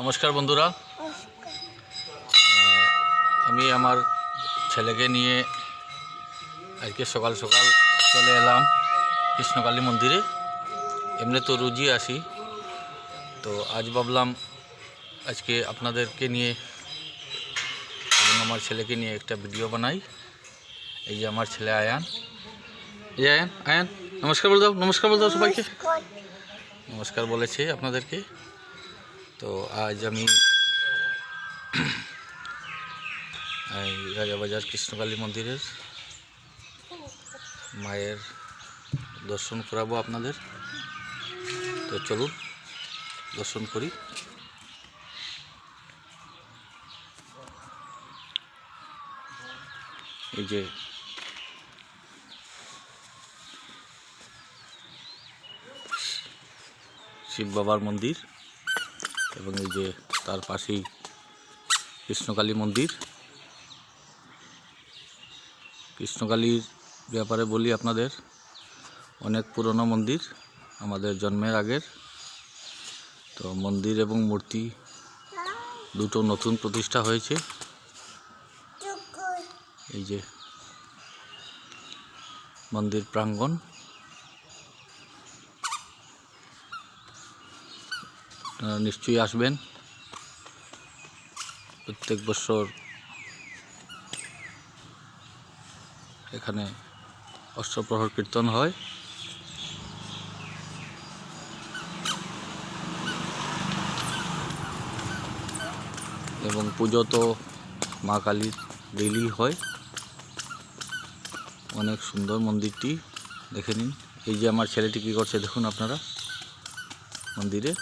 নমস্কার বন্ধুরা। আমি আমার ছেলেকে নিয়ে আজকে সকাল সকাল চলে এলাম কৃষ্ণকালী মন্দিরে। এমনি তো রুজি আসি। তো আজ ভাবলাম আজকে আপনাদেরকে নিয়ে এবং আমার ছেলেকে নিয়ে একটা ভিডিও বানাই। এই যে আমার ছেলে আয়ান। এই যে আয়ান আয়ান নমস্কার বলে দাও নমস্কার বলে দাও সবাইকে। নমস্কার বলেছে আপনাদেরকে। তো আজ আমি এই রাজাবাজার কৃষ্ণকালী মন্দিরের মায়ের দর্শন করাবো আপনাদের। তো চলুন, দর্শন করি। এই যে শিব বাবার মন্দির। এবং এই যে তার পাশেই কৃষ্ণকালী মন্দির। কৃষ্ণকালীর ব্যাপারে বলি আপনাদের, অনেক পুরনো মন্দির আমাদের জন্মের আগের। তো মন্দির এবং মূর্তি দুটো নতুন প্রতিষ্ঠা হয়েছে। এই যে মন্দির প্রাঙ্গণ। আপনারা নিশ্চয়ই আসবেন। প্রত্যেক বছর এখানে অষ্টপ্রহর কীর্তন হয়। এবং পুজো তো মা কালীর ডেইলি হয়। অনেক সুন্দর মন্দিরটি, দেখে নিন। এই যে আমার ছেলেটি কী করছে, দেখুন আপনারা। মন্দিরে।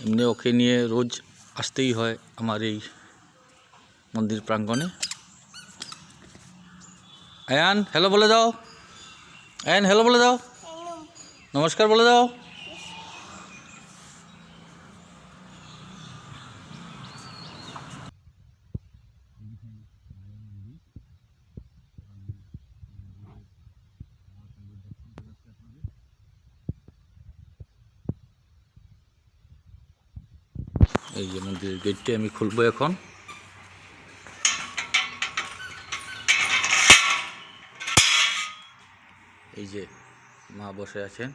এমনি ওকে নিয়ে রোজ আসতেই হয় আমার এই মন্দির প্রাঙ্গণে। আয়ান হ্যালো বলে দাও। আয়ান হ্যালো বলে দাও। নমস্কার বলে দাও। এই যে মন্দিরের গেটটি আমি খুলবো এখন। এই যে মা বসে আছেন।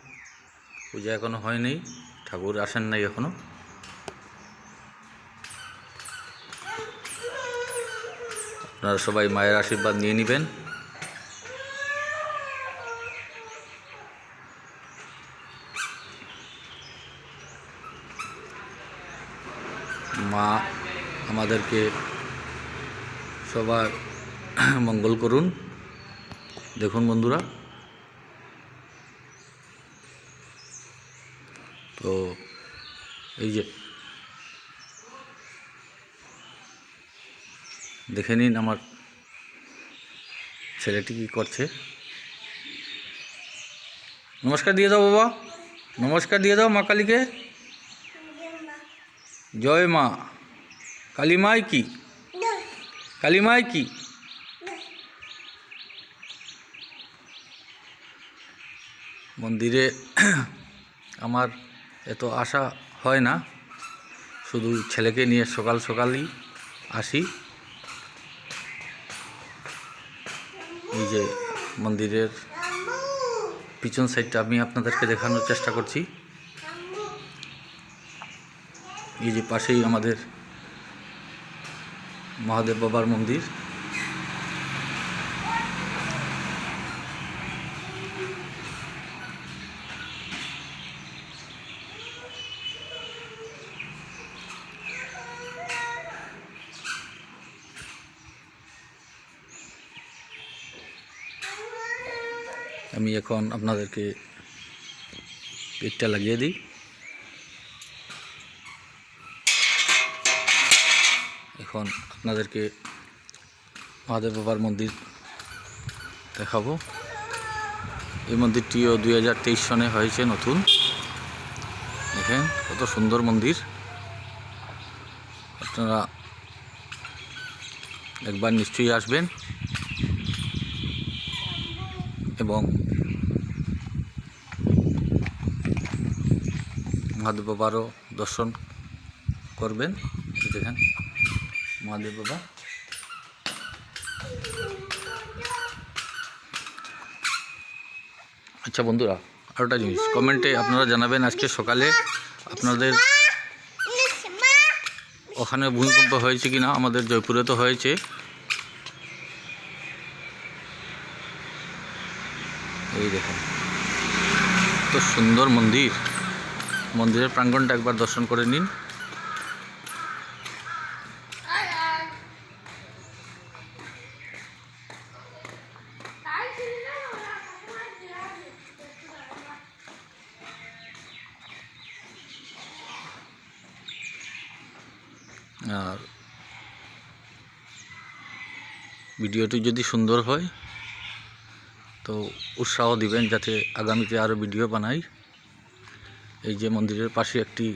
পূজা এখনও হয়নি, ঠাকুর আসেন নাই এখনও। আপনারা সবাই মায়ের আশীর্বাদ নিয়ে নেবেন। মা আমাদেরকে সবার মঙ্গল করুন। দেখুন বন্ধুরা। তো এই যে দেখে নিন আমার ছেলেটি কী করছে। নমস্কার দিয়ে দাও বাবা। নমস্কার দিয়ে দাও মা কালীকে। জয় মা। কালীমাই কি? কালীমাই কি? মন্দিরে আমার এত আশা হয় না। শুধু ছেলেকে নিয়ে সকাল সকালই আসি। এই যে মন্দিরের পিছন সাইডটা আমি আপনাদেরকে দেখানোর চেষ্টা করছি। এই যে পাশেই আমাদের মহাদেব বাবার মন্দির। আমি এখন আপনাদেরকে পেটটা লাগিয়ে দিই। এখন আপনাদেরকে মহাদেব বাবার মন্দির দেখাবো। এই মন্দিরটিও দুই হাজার তেইশ সনে হয়েছে নতুন। দেখেন, কত সুন্দর মন্দির। আপনারা একবার নিশ্চয়ই আসবেন। এবং মহাদেব বাবারও দর্শন করবেন। দেখেন। মহাদেব বাবা। আচ্ছা বন্ধুরা আর একটা জিনিস, কমেন্টে আপনারা জানাবেন আজকে সকালে আপনাদের ওখানে ভূমিকম্প হয়েছে কি না আমাদের জয়পুরে তো হয়েছে। এই দেখুন তো সুন্দর মন্দির। মন্দিরের প্রাঙ্গণটা একবার দর্শন করে নিন। আর ভিডিওটি যদি সুন্দর হয়, তো উৎসাহ দিবেন যাতে আগামীতে আরও ভিডিও বানাই। এই যে মন্দিরের পাশে একটি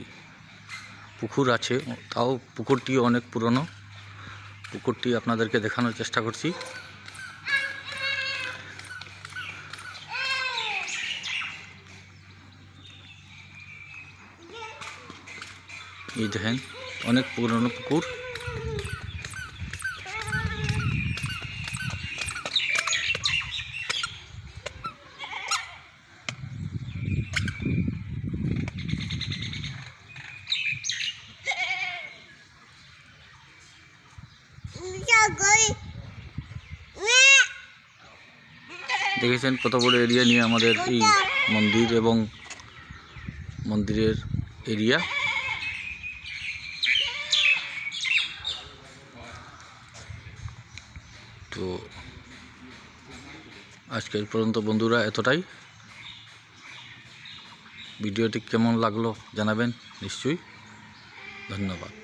পুকুর আছে, তাও পুকুরটি অনেক পুরনো। পুকুরটি আপনাদেরকে দেখানোর চেষ্টা করছি। এই দেখেন অনেক পুরনো পুকুর। দেখেছেন কত বড় এরিয়া নিয়ে আমাদের এই মন্দির এবং মন্দিরের এরিয়া তো আজকের পর্যন্ত বন্ধুরা এতটাই। ভিডিওটি কেমন লাগল জানাবেন? নিশ্চয়ই। ধন্যবাদ।